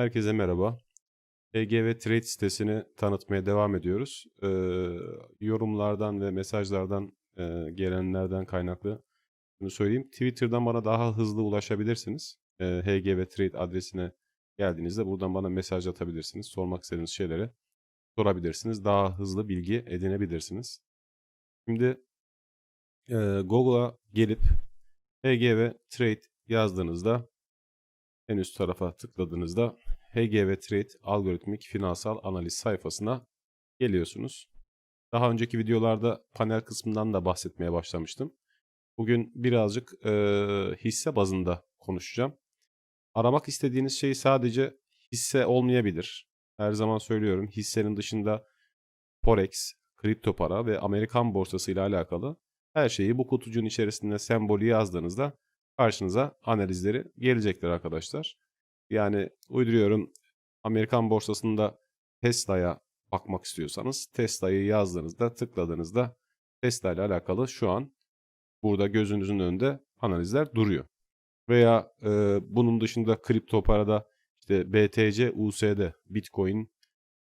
Herkese merhaba. EGV Trade sitesini tanıtmaya devam ediyoruz. Ee, yorumlardan ve mesajlardan e, gelenlerden kaynaklı bunu söyleyeyim. Twitter'dan bana daha hızlı ulaşabilirsiniz. Ee, HGV Trade adresine geldiğinizde buradan bana mesaj atabilirsiniz. Sormak istediğiniz şeylere sorabilirsiniz. Daha hızlı bilgi edinebilirsiniz. Şimdi e, Google'a gelip HGV Trade yazdığınızda en üst tarafa tıkladığınızda HGV Trade algoritmik finansal analiz sayfasına geliyorsunuz. Daha önceki videolarda panel kısmından da bahsetmeye başlamıştım. Bugün birazcık e, hisse bazında konuşacağım. Aramak istediğiniz şey sadece hisse olmayabilir. Her zaman söylüyorum hissenin dışında forex, kripto para ve Amerikan borsası ile alakalı her şeyi bu kutucuğun içerisinde sembolü yazdığınızda karşınıza analizleri gelecektir arkadaşlar. Yani uyduruyorum Amerikan borsasında Tesla'ya bakmak istiyorsanız Tesla'yı yazdığınızda tıkladığınızda Tesla ile alakalı şu an burada gözünüzün önünde analizler duruyor. Veya e, bunun dışında kripto parada işte BTC, USD, Bitcoin,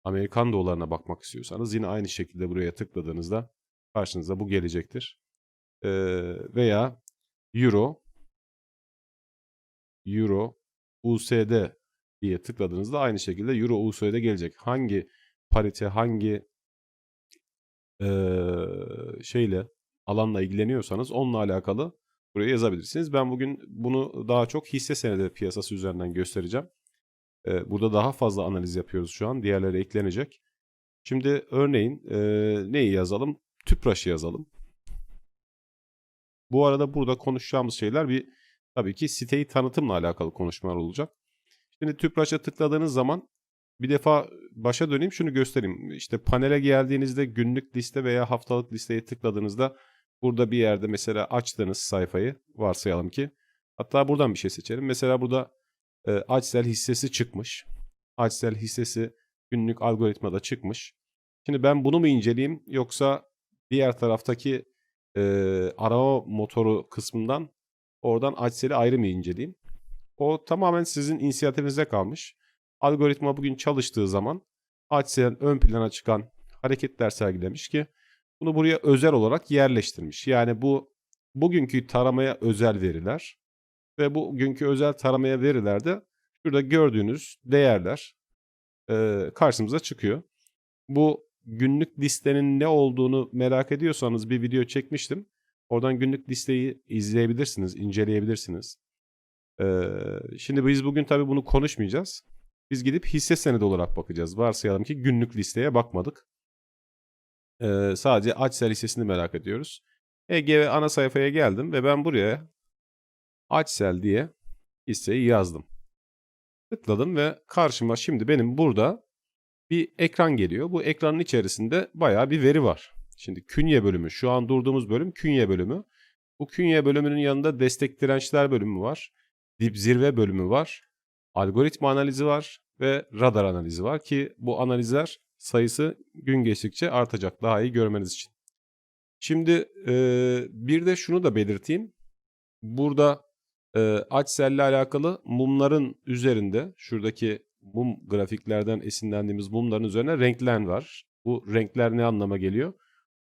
Amerikan dolarına bakmak istiyorsanız yine aynı şekilde buraya tıkladığınızda karşınıza bu gelecektir. E, veya Euro, Euro, USD diye tıkladığınızda aynı şekilde Euro USD gelecek. Hangi parite, hangi eee, şeyle, alanla ilgileniyorsanız onunla alakalı buraya yazabilirsiniz. Ben bugün bunu daha çok hisse senedi piyasası üzerinden göstereceğim. Eee, burada daha fazla analiz yapıyoruz şu an. Diğerleri eklenecek. Şimdi örneğin eee, neyi yazalım? Tüpraş'ı yazalım. Bu arada burada konuşacağımız şeyler bir tabii ki siteyi tanıtımla alakalı konuşmalar olacak. Şimdi Tüpraş'a tıkladığınız zaman bir defa başa döneyim şunu göstereyim. İşte panele geldiğinizde günlük liste veya haftalık listeye tıkladığınızda burada bir yerde mesela açtığınız sayfayı varsayalım ki hatta buradan bir şey seçelim. Mesela burada e, Açsel hissesi çıkmış. Açsel hissesi günlük algoritmada çıkmış. Şimdi ben bunu mu inceleyeyim yoksa diğer taraftaki e, arama motoru kısmından oradan Açsel'i ayrı mı inceleyeyim? O tamamen sizin inisiyatifinize kalmış. Algoritma bugün çalıştığı zaman Açsel'in ön plana çıkan hareketler sergilemiş ki bunu buraya özel olarak yerleştirmiş. Yani bu bugünkü taramaya özel veriler ve bugünkü özel taramaya verilerde şurada gördüğünüz değerler e, karşımıza çıkıyor. Bu günlük listenin ne olduğunu merak ediyorsanız bir video çekmiştim. Oradan günlük listeyi izleyebilirsiniz, inceleyebilirsiniz. Ee, şimdi biz bugün tabii bunu konuşmayacağız. Biz gidip hisse senedi olarak bakacağız. Varsayalım ki günlük listeye bakmadık. Ee, sadece Açsel hissesini merak ediyoruz. EGV ana sayfaya geldim ve ben buraya Açsel diye hisseyi yazdım. Tıkladım ve karşıma şimdi benim burada bir ekran geliyor. Bu ekranın içerisinde bayağı bir veri var. Şimdi künye bölümü, şu an durduğumuz bölüm künye bölümü. Bu künye bölümünün yanında destek dirençler bölümü var. Dip zirve bölümü var. Algoritma analizi var ve radar analizi var ki bu analizler sayısı gün geçtikçe artacak daha iyi görmeniz için. Şimdi e, bir de şunu da belirteyim. Burada e, Açsel'le alakalı mumların üzerinde şuradaki mum grafiklerden esinlendiğimiz mumların üzerine renkler var. Bu renkler ne anlama geliyor?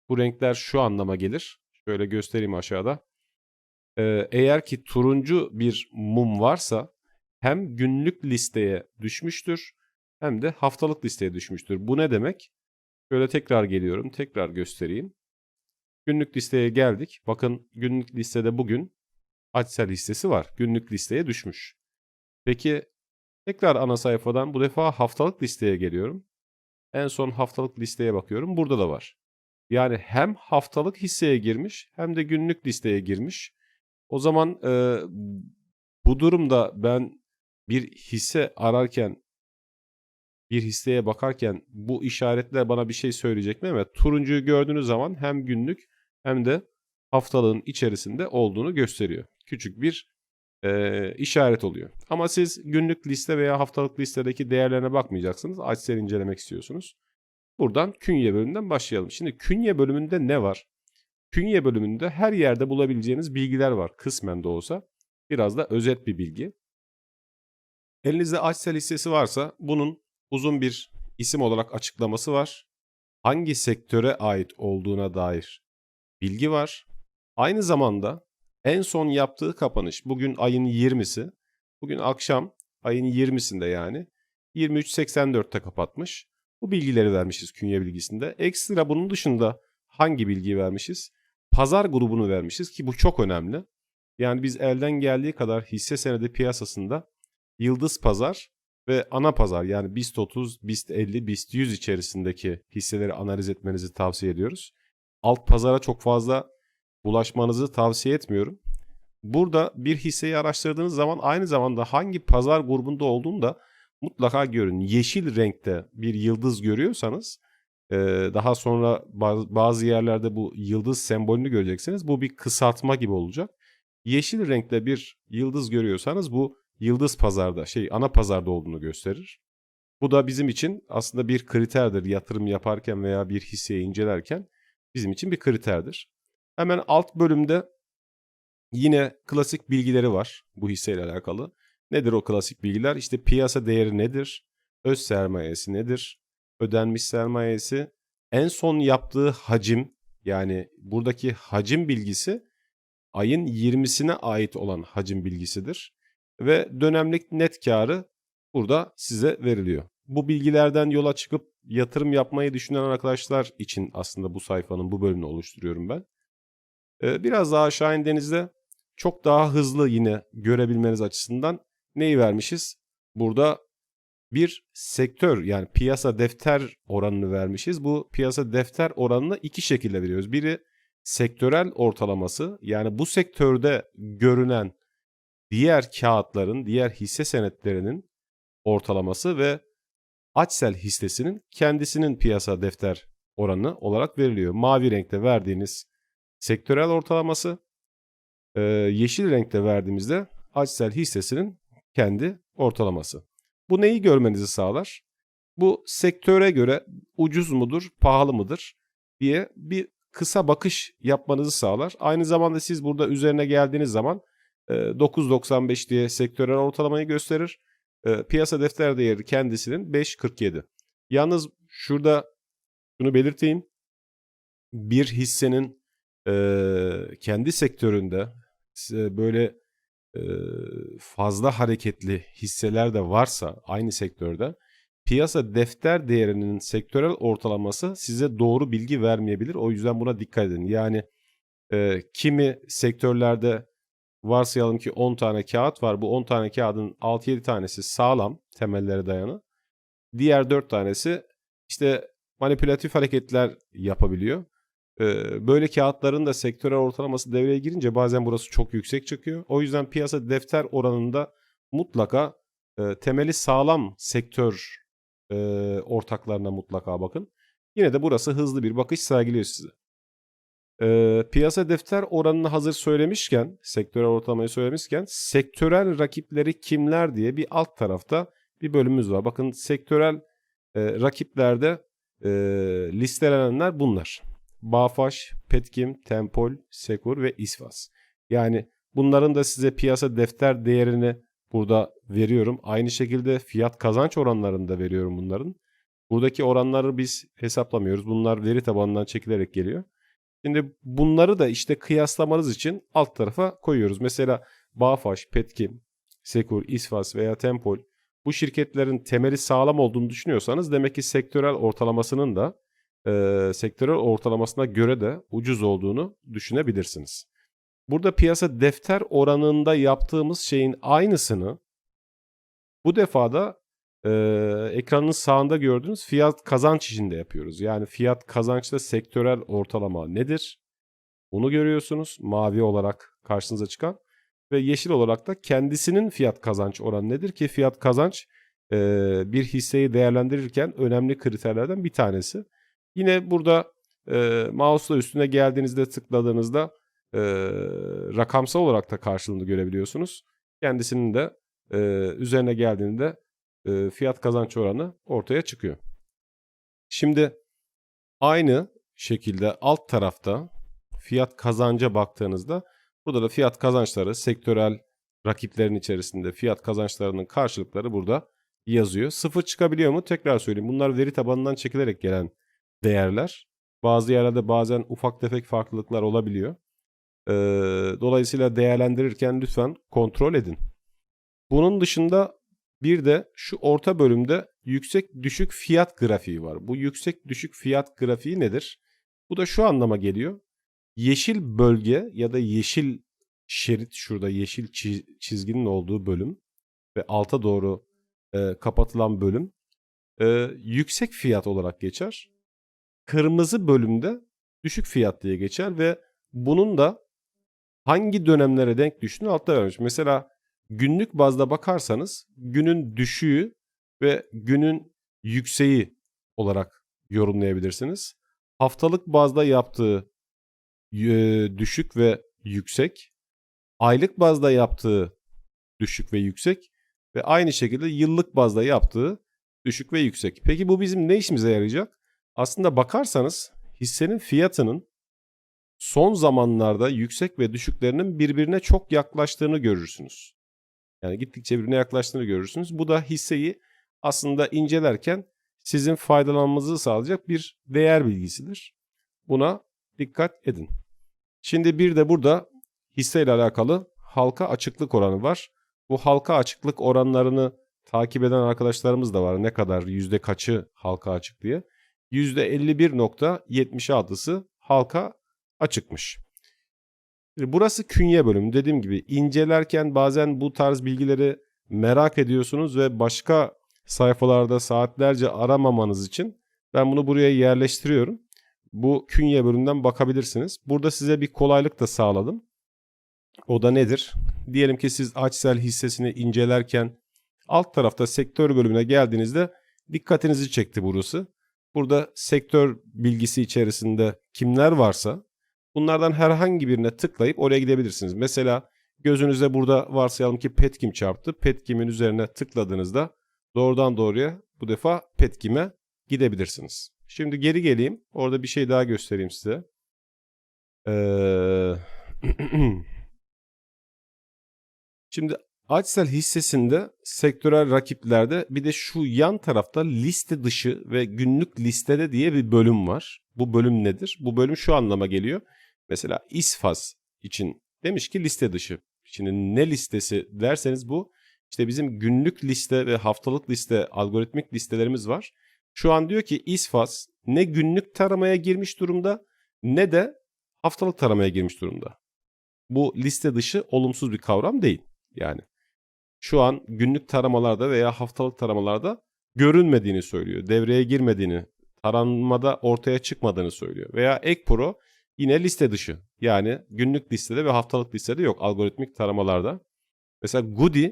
Bu renkler şu anlama gelir. Şöyle göstereyim aşağıda. Ee, eğer ki turuncu bir mum varsa hem günlük listeye düşmüştür hem de haftalık listeye düşmüştür. Bu ne demek? Şöyle tekrar geliyorum. Tekrar göstereyim. Günlük listeye geldik. Bakın günlük listede bugün Açsel listesi var. Günlük listeye düşmüş. Peki tekrar ana sayfadan bu defa haftalık listeye geliyorum. En son haftalık listeye bakıyorum. Burada da var. Yani hem haftalık hisseye girmiş hem de günlük listeye girmiş. O zaman e, bu durumda ben bir hisse ararken bir hisseye bakarken bu işaretler bana bir şey söyleyecek mi? Evet turuncuyu gördüğünüz zaman hem günlük hem de haftalığın içerisinde olduğunu gösteriyor. Küçük bir e, işaret oluyor. Ama siz günlük liste veya haftalık listedeki değerlerine bakmayacaksınız. Açsel incelemek istiyorsunuz. Buradan künye bölümünden başlayalım. Şimdi künye bölümünde ne var? Künye bölümünde her yerde bulabileceğiniz bilgiler var kısmen de olsa. Biraz da özet bir bilgi. Elinizde Açsel hissesi varsa bunun uzun bir isim olarak açıklaması var. Hangi sektöre ait olduğuna dair bilgi var. Aynı zamanda en son yaptığı kapanış bugün ayın 20'si. Bugün akşam ayın 20'sinde yani 23.84'te kapatmış. Bu bilgileri vermişiz künye bilgisinde. Ekstra bunun dışında hangi bilgiyi vermişiz? Pazar grubunu vermişiz ki bu çok önemli. Yani biz elden geldiği kadar hisse senedi piyasasında yıldız pazar ve ana pazar yani BIST 30, BIST 50, BIST 100 içerisindeki hisseleri analiz etmenizi tavsiye ediyoruz. Alt pazara çok fazla bulaşmanızı tavsiye etmiyorum. Burada bir hisseyi araştırdığınız zaman aynı zamanda hangi pazar grubunda olduğunu da mutlaka görün. Yeşil renkte bir yıldız görüyorsanız daha sonra bazı yerlerde bu yıldız sembolünü göreceksiniz. Bu bir kısaltma gibi olacak. Yeşil renkte bir yıldız görüyorsanız bu yıldız pazarda şey ana pazarda olduğunu gösterir. Bu da bizim için aslında bir kriterdir yatırım yaparken veya bir hisseyi incelerken bizim için bir kriterdir. Hemen alt bölümde yine klasik bilgileri var bu hisseyle alakalı. Nedir o klasik bilgiler? İşte piyasa değeri nedir? Öz sermayesi nedir? Ödenmiş sermayesi, en son yaptığı hacim yani buradaki hacim bilgisi ayın 20'sine ait olan hacim bilgisidir ve dönemlik net karı burada size veriliyor. Bu bilgilerden yola çıkıp yatırım yapmayı düşünen arkadaşlar için aslında bu sayfanın bu bölümünü oluşturuyorum ben. Ee, biraz daha aşağı indiğinizde çok daha hızlı yine görebilmeniz açısından neyi vermişiz? Burada bir sektör yani piyasa defter oranını vermişiz. Bu piyasa defter oranını iki şekilde veriyoruz. Biri sektörel ortalaması yani bu sektörde görünen diğer kağıtların, diğer hisse senetlerinin ortalaması ve Açsel hissesinin kendisinin piyasa defter oranı olarak veriliyor. Mavi renkte verdiğiniz sektörel ortalaması, yeşil renkte verdiğimizde Açsel hissesinin kendi ortalaması. Bu neyi görmenizi sağlar? Bu sektöre göre ucuz mudur, pahalı mıdır diye bir kısa bakış yapmanızı sağlar. Aynı zamanda siz burada üzerine geldiğiniz zaman 9.95 diye sektörel ortalamayı gösterir. Piyasa defter değeri kendisinin 5.47. Yalnız şurada şunu belirteyim. Bir hissenin kendi sektöründe böyle fazla hareketli hisseler de varsa aynı sektörde piyasa defter değerinin sektörel ortalaması size doğru bilgi vermeyebilir. O yüzden buna dikkat edin. Yani e, kimi sektörlerde varsayalım ki 10 tane kağıt var. Bu 10 tane kağıdın 6-7 tanesi sağlam temellere dayanı. Diğer 4 tanesi işte manipülatif hareketler yapabiliyor. Böyle kağıtların da sektörel ortalaması devreye girince bazen burası çok yüksek çıkıyor. O yüzden piyasa defter oranında mutlaka temeli sağlam sektör ortaklarına mutlaka bakın. Yine de burası hızlı bir bakış sergiliyor size. piyasa defter oranını hazır söylemişken, sektörel ortalamayı söylemişken sektörel rakipleri kimler diye bir alt tarafta bir bölümümüz var. Bakın sektörel rakiplerde listelenenler bunlar. Bağfaş, Petkim, Tempol, Sekur ve İsvas. Yani bunların da size piyasa defter değerini burada veriyorum. Aynı şekilde fiyat kazanç oranlarını da veriyorum bunların. Buradaki oranları biz hesaplamıyoruz. Bunlar veri tabanından çekilerek geliyor. Şimdi bunları da işte kıyaslamanız için alt tarafa koyuyoruz. Mesela Bağfaş, Petkim, Sekur, İsvas veya Tempol bu şirketlerin temeli sağlam olduğunu düşünüyorsanız demek ki sektörel ortalamasının da e, sektörel ortalamasına göre de ucuz olduğunu düşünebilirsiniz. Burada piyasa defter oranında yaptığımız şeyin aynısını bu defada e, ekranın sağında gördüğünüz fiyat kazanç içinde yapıyoruz. Yani fiyat kazançta sektörel ortalama nedir? Bunu görüyorsunuz mavi olarak karşınıza çıkan ve yeşil olarak da kendisinin fiyat kazanç oranı nedir ki fiyat kazanç e, bir hisseyi değerlendirirken önemli kriterlerden bir tanesi. Yine burada e, mouse'la üstüne geldiğinizde tıkladığınızda e, rakamsal olarak da karşılığını görebiliyorsunuz. Kendisinin de e, üzerine geldiğinde e, fiyat kazanç oranı ortaya çıkıyor. Şimdi aynı şekilde alt tarafta fiyat kazanca baktığınızda burada da fiyat kazançları sektörel rakiplerin içerisinde fiyat kazançlarının karşılıkları burada yazıyor. Sıfır çıkabiliyor mu? Tekrar söyleyeyim. Bunlar veri tabanından çekilerek gelen değerler. Bazı yerlerde bazen ufak tefek farklılıklar olabiliyor. Dolayısıyla değerlendirirken lütfen kontrol edin. Bunun dışında bir de şu orta bölümde yüksek düşük fiyat grafiği var. Bu yüksek düşük fiyat grafiği nedir? Bu da şu anlama geliyor. Yeşil bölge ya da yeşil şerit şurada yeşil çizginin olduğu bölüm ve alta doğru kapatılan bölüm yüksek fiyat olarak geçer. Kırmızı bölümde düşük fiyat diye geçer ve bunun da hangi dönemlere denk düştüğünü altta vermiş. Mesela günlük bazda bakarsanız günün düşüğü ve günün yükseği olarak yorumlayabilirsiniz. Haftalık bazda yaptığı düşük ve yüksek, aylık bazda yaptığı düşük ve yüksek ve aynı şekilde yıllık bazda yaptığı düşük ve yüksek. Peki bu bizim ne işimize yarayacak? Aslında bakarsanız hissenin fiyatının son zamanlarda yüksek ve düşüklerinin birbirine çok yaklaştığını görürsünüz. Yani gittikçe birbirine yaklaştığını görürsünüz. Bu da hisseyi aslında incelerken sizin faydalanmanızı sağlayacak bir değer bilgisidir. Buna dikkat edin. Şimdi bir de burada hisseyle alakalı halka açıklık oranı var. Bu halka açıklık oranlarını takip eden arkadaşlarımız da var. Ne kadar yüzde kaçı halka açık diye. %51.76'sı halka açıkmış. Burası künye bölümü. Dediğim gibi incelerken bazen bu tarz bilgileri merak ediyorsunuz ve başka sayfalarda saatlerce aramamanız için ben bunu buraya yerleştiriyorum. Bu künye bölümünden bakabilirsiniz. Burada size bir kolaylık da sağladım. O da nedir? Diyelim ki siz Açsel hissesini incelerken alt tarafta sektör bölümüne geldiğinizde dikkatinizi çekti burası. Burada sektör bilgisi içerisinde kimler varsa bunlardan herhangi birine tıklayıp oraya gidebilirsiniz. Mesela gözünüze burada varsayalım ki Petkim çarptı. Petkim'in üzerine tıkladığınızda doğrudan doğruya bu defa Petkim'e gidebilirsiniz. Şimdi geri geleyim. Orada bir şey daha göstereyim size. Ee... Şimdi Açsel hissesinde sektörel rakiplerde bir de şu yan tarafta liste dışı ve günlük listede diye bir bölüm var. Bu bölüm nedir? Bu bölüm şu anlama geliyor. Mesela İSFAS için demiş ki liste dışı. Şimdi ne listesi derseniz bu işte bizim günlük liste ve haftalık liste algoritmik listelerimiz var. Şu an diyor ki İSFAS ne günlük taramaya girmiş durumda ne de haftalık taramaya girmiş durumda. Bu liste dışı olumsuz bir kavram değil yani şu an günlük taramalarda veya haftalık taramalarda görünmediğini söylüyor. Devreye girmediğini, taranmada ortaya çıkmadığını söylüyor. Veya Ek Pro yine liste dışı. Yani günlük listede ve haftalık listede yok algoritmik taramalarda. Mesela Goody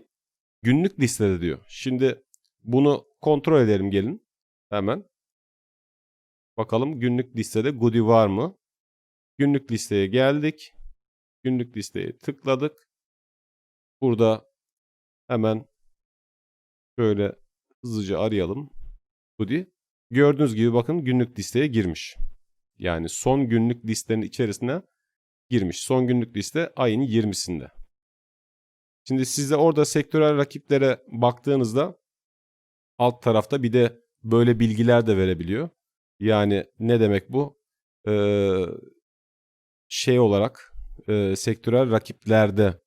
günlük listede diyor. Şimdi bunu kontrol edelim gelin. Hemen. Bakalım günlük listede Goody var mı? Günlük listeye geldik. Günlük listeye tıkladık. Burada Hemen şöyle hızlıca arayalım. Hoodie. Gördüğünüz gibi bakın günlük listeye girmiş. Yani son günlük listenin içerisine girmiş. Son günlük liste ayın 20'sinde. Şimdi siz de orada sektörel rakiplere baktığınızda alt tarafta bir de böyle bilgiler de verebiliyor. Yani ne demek bu? Ee, şey olarak e, sektörel rakiplerde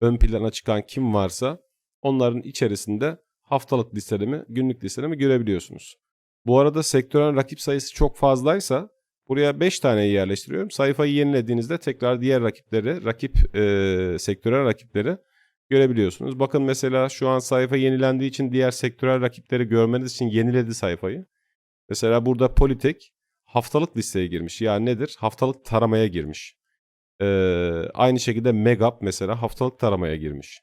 ön plana çıkan kim varsa onların içerisinde haftalık listemi, günlük listemi görebiliyorsunuz. Bu arada sektörel rakip sayısı çok fazlaysa buraya 5 tane yerleştiriyorum. Sayfayı yenilediğinizde tekrar diğer rakipleri, rakip e, sektörel rakipleri görebiliyorsunuz. Bakın mesela şu an sayfa yenilendiği için diğer sektörel rakipleri görmeniz için yeniledi sayfayı. Mesela burada Politek haftalık listeye girmiş. Yani nedir? Haftalık taramaya girmiş. Ee, aynı şekilde Megap mesela haftalık taramaya girmiş.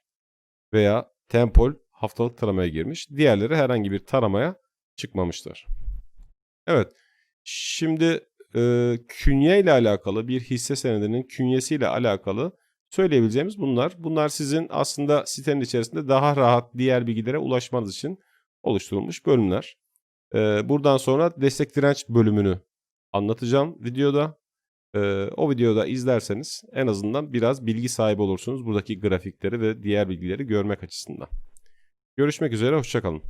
Veya Tempol haftalık taramaya girmiş. Diğerleri herhangi bir taramaya çıkmamışlar. Evet. Şimdi e, künye ile alakalı bir hisse senedinin künyesiyle alakalı söyleyebileceğimiz bunlar. Bunlar sizin aslında sitenin içerisinde daha rahat diğer bilgilere ulaşmanız için oluşturulmuş bölümler. E, buradan sonra destek direnç bölümünü anlatacağım videoda. Ee, o videoda izlerseniz en azından biraz bilgi sahibi olursunuz buradaki grafikleri ve diğer bilgileri görmek açısından. Görüşmek üzere, hoşçakalın.